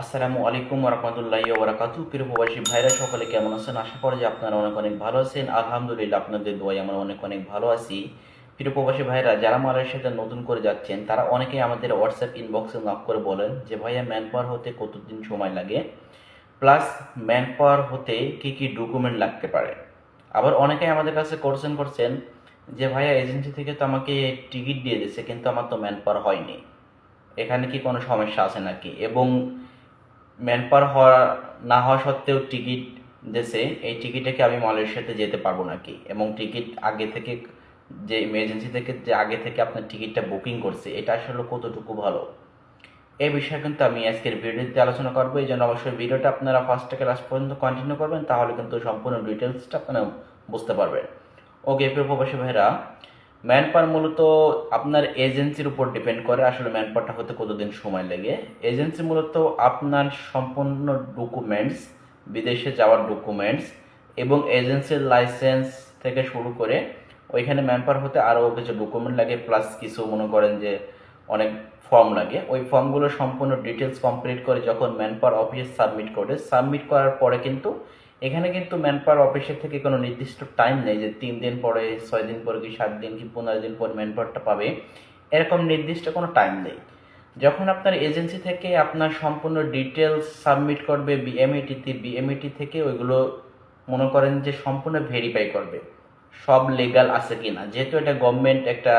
আসসালামু আলাইকুম রহমতুল্লাহ ওবরাকাতু প্রিয় প্রবাসী ভাইরা, সকলে কেমন আছেন? আশা করি যে আপনারা অনেক অনেক ভালো আছেন। আলহামদুলিল্লাহ, আপনাদের দোয়াই আমরা অনেক অনেক ভালো আছি। প্রিয় প্রবাসী ভাইরা, যারা মালয়েশিয়াতে নতুন করে যাচ্ছেন, তারা অনেকেই আমাদের হোয়াটসঅ্যাপ ইনবক্সে নক করে বলেন যে, ভাইয়া ম্যান পাওয়ার হতে কতদিন সময় লাগে? প্লাস ম্যান পাওয়ার হতে কী কী ডকুমেন্ট লাগতে পারে? আবার অনেকেই আমাদের কাছে করছেন করছেন যে, ভাইয়া এজেন্সি থেকে তো আমাকে টিকিট দিয়ে দিচ্ছে কিন্তু আমার তো ম্যান পাওয়ার হয়নি। এখানে কি কোনো সমস্যা আছে নাকি? এবং ম্যান পাওয়ার হওয়া, না হওয়া সত্ত্বেও টিকিট দেশে, এই টিকিটে আমি মালয়েশিয়াতে যেতে পারব নাকি? এবং টিকিট আগে থেকে, যে এজেন্সি থেকে, যে আগে থেকে আপনার টিকিটটা বুকিং করছে, এটা আসলে কতটুকু ভালো? এই বিষয়ে কিন্তু আমি আজকের ভিডিওতে আলোচনা করব। এই জন্য অবশ্যই ভিডিওটা আপনারা ফার্স্ট থেকে লাস্ট পর্যন্ত কন্টিনিউ করবেন, তাহলে কিন্তু সম্পূর্ণ ডিটেলসটা আপনারা বুঝতে পারবেন। ওকে প্রবাসী ভাইরা ম্যান পাওয়ার মূলত আপনার এজেন্সির উপর ডিপেন্ড করে আসলে ম্যান পাওয়ারটা হতে কতদিন সময় লাগে। এজেন্সি মূলত আপনার সম্পূর্ণ ডকুমেন্টস বিদেশে যাওয়ার ডকুমেন্টস এবং এজেন্সির লাইসেন্স থেকে শুরু করে ওইখানে ম্যান পাওয়ার হতে আরও কিছু ডকুমেন্ট লাগে প্লাস কিছু মনে করেন যে অনেক ফর্ম লাগে। ওই ফর্মগুলো সম্পূর্ণ ডিটেলস কমপ্লিট করে যখন ম্যান পাওয়ার অফিসে সাবমিট করে সাবমিট করার পরে কিন্তু এখানে কিন্তু ম্যান পাওয়ার অফিসের থেকে কোনো নির্দিষ্ট টাইম নেই যে তিন দিন পরে, ছয় দিন পরে কি সাত দিন কি পনেরো দিন পর ম্যান পাওয়ারটা পাবে, এরকম নির্দিষ্ট কোনো টাইম নেই। যখন আপনার এজেন্সি থেকে আপনার সম্পূর্ণ ডিটেলস সাবমিট করবে বিএমইটিতে বিএমইটি থেকে ওইগুলো মনে করেন যে সম্পূর্ণ ভেরিফাই করবে, সব লিগাল আছে কি না। যেহেতু এটা গভর্নমেন্ট একটা,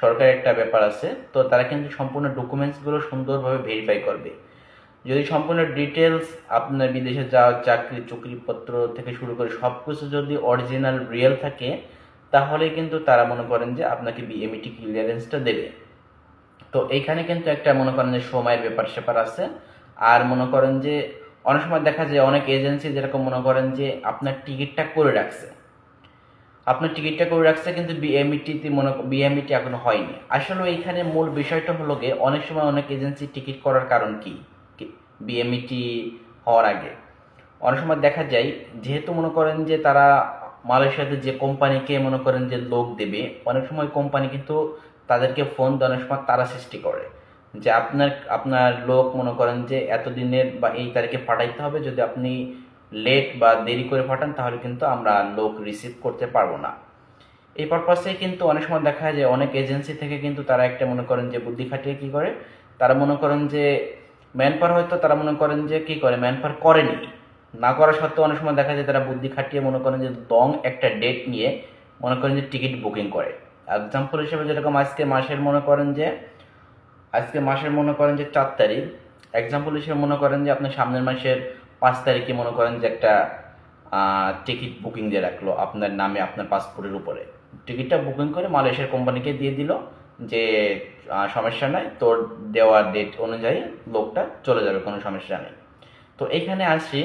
সরকারের একটা ব্যাপার আছে, তো তারা কিন্তু সম্পূর্ণ ডকুমেন্টসগুলো সুন্দরভাবে ভেরিফাই করবে। যদি সম্পূর্ণ ডিটেলস আপনার বিদেশে যাওয়ার চাকরি, চুক্তিপত্র থেকে শুরু করে সব কিছু যদি অরিজিনাল রিয়েল থাকে, তাহলে কিন্তু তারা মনে করেন যে আপনাকে বিএমইটি ক্লিয়ারেন্সটা দেবে। তো এইখানে কিন্তু একটা মনে করেন যে সময়ের ব্যাপার স্যাপার আছে। আর মনে করেন যে অনেক সময় দেখা যায় অনেক এজেন্সি যেরকম মনে করেন যে আপনার টিকিটটা করে রাখছে। আপনার টিকিটটা করে রাখছে কিন্তু বিএমইটিতে মনে বিএমইটি এখনও হয়নি। আসলে এইখানে মূল বিষয়টা হলো গিয়ে অনেক সময় অনেক এজেন্সি টিকিট করার কারণ কি? বিএমইটি হওয়ার আগে। অনেক সময় দেখা যায়, যেহেতু মনে করেন যে তারা মালয়েশিয়াতে যে কোম্পানিকে মনে করেন যে লোক দেবে, অনেক সময় কোম্পানি কিন্তু তাদেরকে ফোন দেওয়ার সময় তারা সৃষ্টি করে। যে আপনার আপনার লোক মনে করেন যে এতদিনের বা এই তারিখে পাঠাইতে হবে, যদি আপনি লেট বা দেরি করে পাঠান, তাহলে কিন্তু আমরা লোক রিসিভ করতে পারব না। এই পারপাসে কিন্তু অনেক সময় দেখা যায়, অনেক এজেন্সি থেকে কিন্তু তারা একটা মনে করেন যে বুদ্ধি খাটিয়ে কি করে? তারা মনে করেন যে ম্যান পাওয়ার হয়তো তারা মনে করেন যে কি করে? ম্যান পাওয়ার করেনি। না করা সত্ত্বেও অনেক সময় দেখা যায় তারা বুদ্ধি খাটিয়ে মনে করেন যে দং একটা ডেট নিয়ে মনে করেন যে টিকিট বুকিং করে। এক্সাম্পল হিসেবে যেরকম আজকে মাসের মনে করেন যে, আজকে মাসের মনে করেন যে চার তারিখ। এক্সাম্পল হিসেবে মনে করেন যে আপনার সামনের মাসের পাঁচ তারিখে মনে করেন যে একটা টিকিট বুকিং দিয়ে রাখল আপনার নামে, আপনার পাসপোর্টের উপরে। টিকিটটা বুকিং করে মালয়েশিয়ার কোম্পানিকে দিয়ে দিল। যে সমস্যা নাই, তোর দেওয়া ডেট অনুযায়ী লোকটা চলে যাবে, কোনো সমস্যা নেই। তো এখানে আসি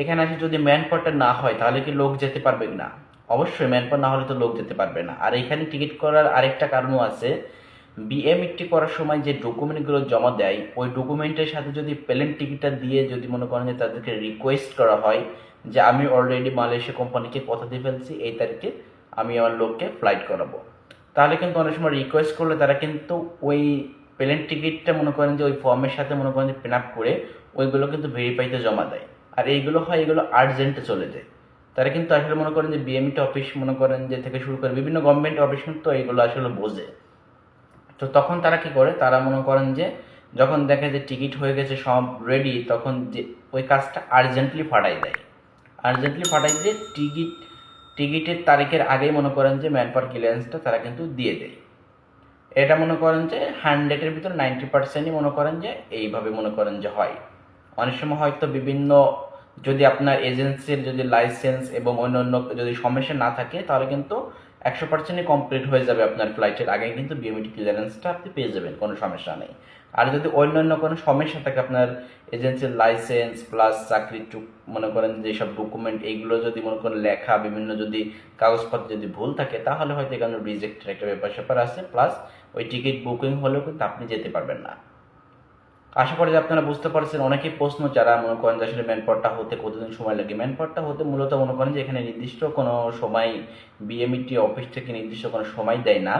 এখানে আসি যদি ম্যান পাওয়ারটা না হয়, তাহলে কি লোক যেতে পারবে না? অবশ্যই ম্যান পাওয়ার না হলে তো লোক যেতে পারবে না। আর এখানে টিকিট করার আরেকটা কারণও আছে বিএমইটি করার সময় যে ডকুমেন্টগুলো জমা দেয়, ওই ডকুমেন্টের সাথে যদি প্লেন টিকিটটা দিয়ে যদি মনে করেন যে তাদেরকে রিকোয়েস্ট করা হয়, যে আমি অলরেডি মালয়েশিয়া কোম্পানিকে কথা দিয়ে ফেলছি, এই তারিখে আমি আমার লোককে ফ্লাইট করাবো। তাহলে কিন্তু অনেক সময় রিকোয়েস্ট করলে তারা কিন্তু ওই প্লেন টিকিটটা মনে করেন যে ওই ফর্মের সাথে মনে করেন যে পেন আপ করে ওইগুলো কিন্তু ভেরিফাইতে জমা দেয়। আর এইগুলো হয় এগুলো আর্জেন্টে চলে যায়। তারা কিন্তু আসলে মনে করেন যে বিএমইটি অফিস মনে করেন যে থেকে শুরু করে বিভিন্ন গভর্নমেন্ট অফিস কিন্তু এইগুলো আসলে বোঝে। তো তখন তারা কি করে? তারা মনে করেন যে যখন দেখে যে টিকিট হয়ে গেছে সব রেডি তখন যে ওই কাজটা আর্জেন্টলি ফাটাই দেয়। আর্জেন্টলি ফাটাই দিয়ে টিকিট টিকিটের তারিখের আগেই মনে করেন যে ম্যান পাওয়ার ক্লিয়ারেন্সটা তারা কিন্তু দিয়ে দেয়। এটা মনে করেন যে হান্ড্রেডের ভিতরে নাইনটি পার্সেন্টই মনে করেন যে এইভাবে মনে করেন যে হয়। অনেক সময় হয়তো বিভিন্ন যদি আপনার এজেন্সির যদি লাইসেন্স এবং অন্য অন্য যদি সমস্যা না থাকে, তাহলে কিন্তু একশো পার্সেন্টই কমপ্লিট হয়ে যাবে আপনার ফ্লাইটের আগে কিন্তু বিএমটি ক্লিয়ারেন্সটা আপনি পেয়ে যাবেন, কোনো সমস্যা নেই। আর যদি অন্যান্য কোনো সমস্যা থাকে আপনার এজেন্সির লাইসেন্স প্লাস চাকরি চুক, মনে করেন যেসব ডকুমেন্ট এইগুলো যদি মনে করেন লেখা, বিভিন্ন যদি কাগজপত্র যদি ভুল থাকে, তাহলে হয়তো এখানে রিজেক্টের একটা ব্যাপার স্যাপার আছে, প্লাস ওই টিকিট বুকিং হলেও কিন্তু আপনি যেতে পারবেন না। আশা করি যে আপনারা বুঝতে পারছেন, অনেকেই প্রশ্ন যারা মনে করেন যে আসলে ম্যানপাওয়ারটা হতে কতদিন সময় লাগে ম্যানপাওয়ারটা হতে মূলত মনে করেন যে এখানে নির্দিষ্ট কোনো সময় বিএমইটি অফিস থেকে নির্দিষ্ট কোনো সময় দেয় না।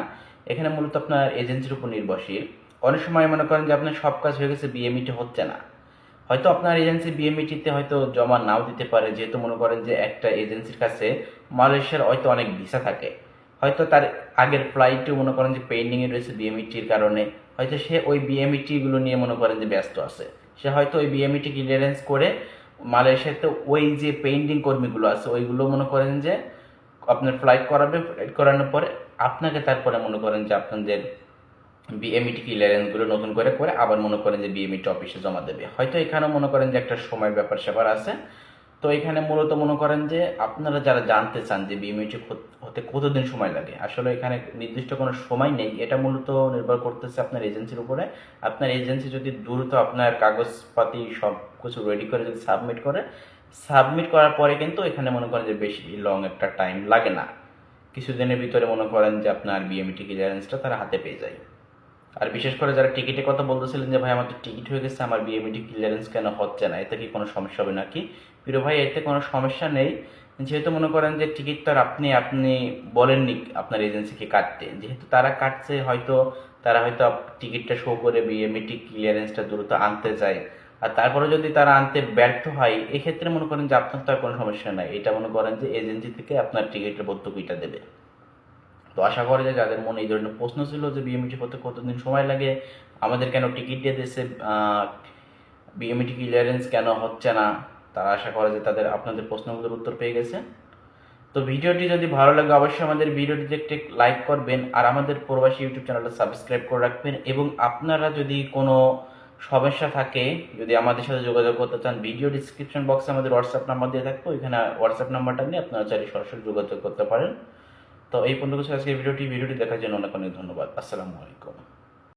এখানে মূলত আপনার এজেন্সির উপর নির্ভরশীল। অনেক সময় মনে করেন যে আপনার সব কাজ হয়ে গেছে বিএমইটি হচ্ছে না। হয়তো আপনার এজেন্সি বিএমইটিতে হয়তো জমা নাও দিতে পারে, যেহেতু মনে করেন যে একটা এজেন্সির কাছে মালয়েশিয়ার হয়তো অনেক ভিসা থাকে। হয়তো তার আগের ফ্লাইটও মনে করেন যে পেন্ডিংয়ে রয়েছে বিএমইটির কারণে, হয়তো সে ওই বিএমইটিগুলো নিয়ে মনে করেন যে ব্যস্ত আছে। সে হয়তো ওই বিএমইটি ক্লিয়ারেন্স করে মালয়েশিয়াতে ওই যে পেন্ডিং কর্মীগুলো আছে, ওইগুলো মনে করেন যে আপনার ফ্লাইট করাবে ফ্লাইট করানোর পরে আপনাকে তারপরে মনে করেন যে আপনাদের বিএমইটি ক্লিয়ারেন্সগুলো নতুন করে করে আবার মনে করেন যে বিএমইটি অফিসে জমা দেবে। হয়তো এখানেও মনে করেন যে একটা সময়ের ব্যাপার স্যাপার আছে। তো এখানে মূলত মনে করেন যে আপনারা যারা জানতে চান যে বিএমইটি হতে কতদিন সময় লাগে, আসলে এখানে নির্দিষ্ট কোনো সময় নেই। এটা মূলত নির্ভর করতেছে আপনার এজেন্সির উপরে। আপনার এজেন্সি যদি দ্রুত আপনার কাগজপাতি সব কিছু রেডি করে যদি সাবমিট করে সাবমিট করার পরে কিন্তু এখানে মনে করেন যে বেশি লং একটা টাইম লাগে না। কিছুদিনের ভিতরে মনে করেন যে আপনার বিএমইটি ক্লিয়ারেন্সটা তারা হাতে পেয়ে যায়। আর বিশেষ করে যারা টিকিটের কথা বলতেছিলেন যে, ভাই, আমার তো টিকিট হয়ে গেছে, আমার বিএমইটি ক্লিয়ারেন্স কেন হচ্ছে না? এতে কি কোনো সমস্যা হবে নাকি? প্রিয় ভাই, এতে কোনো সমস্যা নেই। যেহেতু মনে করেন যে, টিকিট তো আর আপনি আপনি বলেননি আপনার এজেন্সিকে কাটতে। যেহেতু তারা কাটছে, হয়তো তারা হয়তো টিকিটটা শো করে বিএমইটি ক্লিয়ারেন্সটা দ্রুত আনতে যায় আর তারপরে যদি তারা আনতে ব্যর্থ হয়, এক্ষেত্রে মনে করেন যে আপনার তো আর কোনো সমস্যা নাই। এটা মনে করেন যে এজেন্সি থেকে আপনার টিকিটের ভর্তুকিটা দেবে। তো আশা করি যে যাদের মনে এই ধরনের প্রশ্ন ছিল যে বিএমইটি করতে কতদিন সময় লাগে, আমাদের কেন টিকিট দিয়ে দিয়েছে বিএমইটি ক্লিয়ারেন্স কেন হচ্ছে না, তারা আশা করে যে তাদের আপনাদের প্রশ্নগুলোর উত্তর পেয়ে গেছে। তো ভিডিওটি যদি ভালো লাগে, অবশ্যই আমাদের ভিডিওটিতে একটি লাইক করবেন, আর আমাদের প্রবাসী ইউটিউব চ্যানেলটা সাবস্ক্রাইব করে রাখবেন, এবং আপনারা যদি কোনো সমস্যা থাকে, যদি আমাদের সাথে যোগাযোগ করতে চান ভিডিও ডিসক্রিপশন বক্সে আমাদের হোয়াটসঅ্যাপ নাম্বার দিয়ে থাকব, ওইখানে হোয়াটসঅ্যাপ নাম্বারটা নিয়ে আপনারা চাইলে সরাসরি যোগাযোগ করতে পারেন। তো এই পর্যন্ত আজকে ভিডিওটি ভিডিওটি দেখার জন্য অনেক অনেক ধন্যবাদ। আসসালামু আলাইকুম।